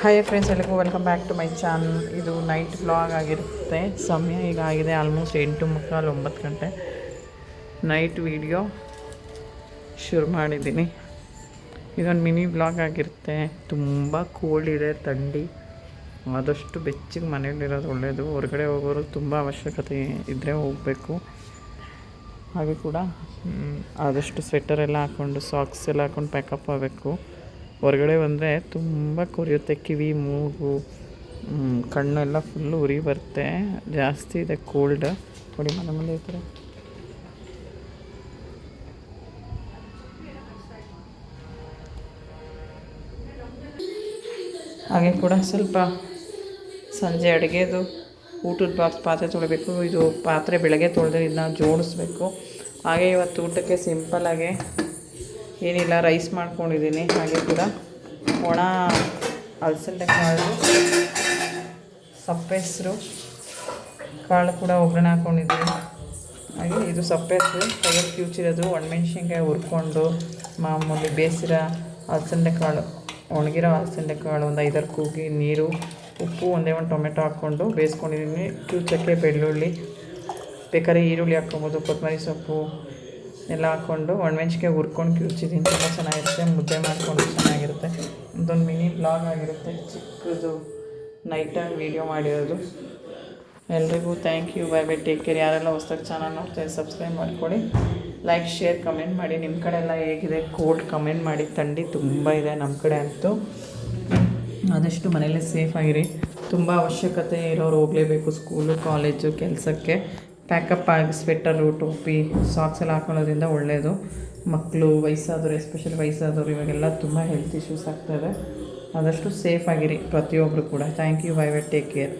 Hi friends ಎಲ್ಲರಿಗೂ welcome back to my channel ಇದು night vlog ಆಗಿರುತ್ತೆ. ಸಮಯ ಈಗ ಆಗಿದೆ ಆಲ್ಮೋಸ್ಟ್ ಎಂಟು ಮುಕ್ಕಾಲು ಒಂಬತ್ತು ಗಂಟೆ. ನೈಟ್ ವಿಡಿಯೋ ಶುರು ಮಾಡಿದ್ದೀನಿ. ಇದೊಂದು ಮಿನಿ ವ್ಲಾಗ್ ಆಗಿರುತ್ತೆ. ತುಂಬ ಕೋಲ್ಡ್ ಇದೆ, ಥಂಡಿ. ಆದಷ್ಟು ಬೆಚ್ಚಿಗೆ ಮನೆಯಲ್ಲಿರೋದು ಒಳ್ಳೆಯದು ಹೊರಗಡೆ ಹೋಗೋರು ತುಂಬ ಅವಶ್ಯಕತೆ ಇದ್ದರೆ ಹೋಗಬೇಕು. ಹಾಗೆ ಕೂಡ ಆದಷ್ಟು ಸ್ವೆಟರ್ ಎಲ್ಲ ಹಾಕ್ಕೊಂಡು ಸಾಕ್ಸ್ ಎಲ್ಲ ಹಾಕ್ಕೊಂಡು ಪ್ಯಾಕಪ್ ಆಗಬೇಕು. ಹೊರಗಡೆ ಬಂದರೆ ತುಂಬ ಕುರಿಯುತ್ತೆ, ಕಿವಿ, ಮೂಗು ಕಣ್ಣೆಲ್ಲ ಫುಲ್ಲು ಉರಿ ಬರುತ್ತೆ. ಜಾಸ್ತಿ ಇದೆ ಕೋಲ್ಡ್ ನೋಡಿ, ಮನೆ ಮುಂದೆ ಥರ ಹಾಗೆ ಕೂಡ ಸ್ವಲ್ಪ ಸಂಜೆ ಅಡುಗೆದು ಊಟದ ಬಾಕ್ಸ್ ಪಾತ್ರೆ ತೊಳಿಬೇಕು. ಇದು ಪಾತ್ರೆ ಬೆಳಗ್ಗೆ ತೊಳೆದ್ರೆ ಇದನ್ನ ಜೋಡಿಸ್ಬೇಕು. ಹಾಗೆ ಇವತ್ತು ಊಟಕ್ಕೆ ಸಿಂಪಲ್ಲಾಗಿ ಏನಿಲ್ಲ ರೈಸ್ ಮಾಡ್ಕೊಂಡಿದ್ದೀನಿ, ಹಾಗೆ ಕೂಡ. ಒಣ ಅಲಸಂದೆ ಕಾಳು ಸಪ್ಪೆ ಹೆಸರು ಕಾಳು ಕೂಡ ಒಗ್ಗರಣೆ ಹಾಕ್ಕೊಂಡಿದ್ದೀನಿ ಹಾಗೆ ಇದು ಸಪ್ಪೆ ಹೆಸರು ಕೈಯಲ್ಲಿ ಕ್ಯೂಚಿರೋದು ಒಣಮೆಣ್ಸಿನ್ಕಾಯಿ ಹುರ್ಕೊಂಡು, ಮಾಮೂಲಿ ಬೇಸಿರ ಅಲಸಂದೆ ಕಾಳು, ಒಣಗಿರೋ ಅಲಸಂದೆ ಕಾಳು, ಒಂದು ಐದಾರು ಕೂಗಿ ನೀರು, ಉಪ್ಪು ಒಂದೇ ಒಂದು ಟೊಮೆಟೊ ಹಾಕ್ಕೊಂಡು ಬೇಯಿಸ್ಕೊಂಡಿದ್ದೀನಿ. ಕಿವುಚಕ್ಕೆ ಬೆಳ್ಳುಳ್ಳಿ, ಬೇಕಾದ್ರೆ ಈರುಳ್ಳಿ ಹಾಕ್ಕೊಬೋದು, ಕೊತ್ತಂಬರಿ ಸೊಪ್ಪು ಎಲ್ಲ ಹಾಕ್ಕೊಂಡು ಒಣಮೆಣ್ಸಿನ್ಕಾಯಿ ಹುರ್ಕೊಂಡು ಕಿರ್ಚಿದ್ದೀನಿ ತುಂಬ ಚೆನ್ನಾಗಿರುತ್ತೆ. ಮುದ್ದೆ ಮಾಡಿಕೊಂಡು ಚೆನ್ನಾಗಿರುತ್ತೆ. ಇದೊಂದು ಮಿನಿ ಬ್ಲಾಗ್ ಆಗಿರುತ್ತೆ. ಚಿಕ್ಕದು ನೈಟ್ ಟೈಮ್ ವೀಡಿಯೋ ಮಾಡಿರೋದು. ಎಲ್ರಿಗೂ thank you. Bye bye. Take care. ಯಾರೆಲ್ಲ ಹೊಸ್ದಾಗಿ ಚಾನಲ್ ನೋಡ್ತಾರೆ ಸಬ್ಸ್ಕ್ರೈಬ್ ಮಾಡಿಕೊಡಿ ಲೈಕ್, ಶೇರ್, ಕಮೆಂಟ್ ಮಾಡಿ. ನಿಮ್ಮ ಕಡೆ ಎಲ್ಲ ಹೇಗಿದೆ? ಕೋಲ್ಡ್ ಕಮೆಂಟ್ ಮಾಡಿ. ಥಂಡಿ ತುಂಬ ಇದೆ ನಮ್ಮ ಕಡೆ ಅಂತೂ. ಆದಷ್ಟು ಮನೇಲೇ ಸೇಫಾಗಿರಿ ತುಂಬ ಅವಶ್ಯಕತೆ ಇರೋರು ಹೋಗಲೇಬೇಕು ಸ್ಕೂಲು, ಕಾಲೇಜು, ಕೆಲಸಕ್ಕೆ. ಪ್ಯಾಕಪ್ ಆಗಿ ಸ್ವೆಟರು ಟೋಪಿ ಸಾಕ್ಸ್ ಎಲ್ಲ ಹಾಕೊಳ್ಳೋದ್ರಿಂದ ಒಳ್ಳೆಯದು ಮಕ್ಕಳು ವಯಸ್ಸಾದವರು ಎಸ್ಪೆಷಲಿ ವಯಸ್ಸಾದವರು, ಇವಾಗೆಲ್ಲ ತುಂಬ ಹೆಲ್ತ್ ಇಶ್ಯೂಸ್ ಆಗ್ತಾಯಿದೆ ಆದಷ್ಟು ಸೇಫಾಗಿರಿ ಪ್ರತಿಯೊಬ್ಬರು ಕೂಡ. Thank you bye bye take care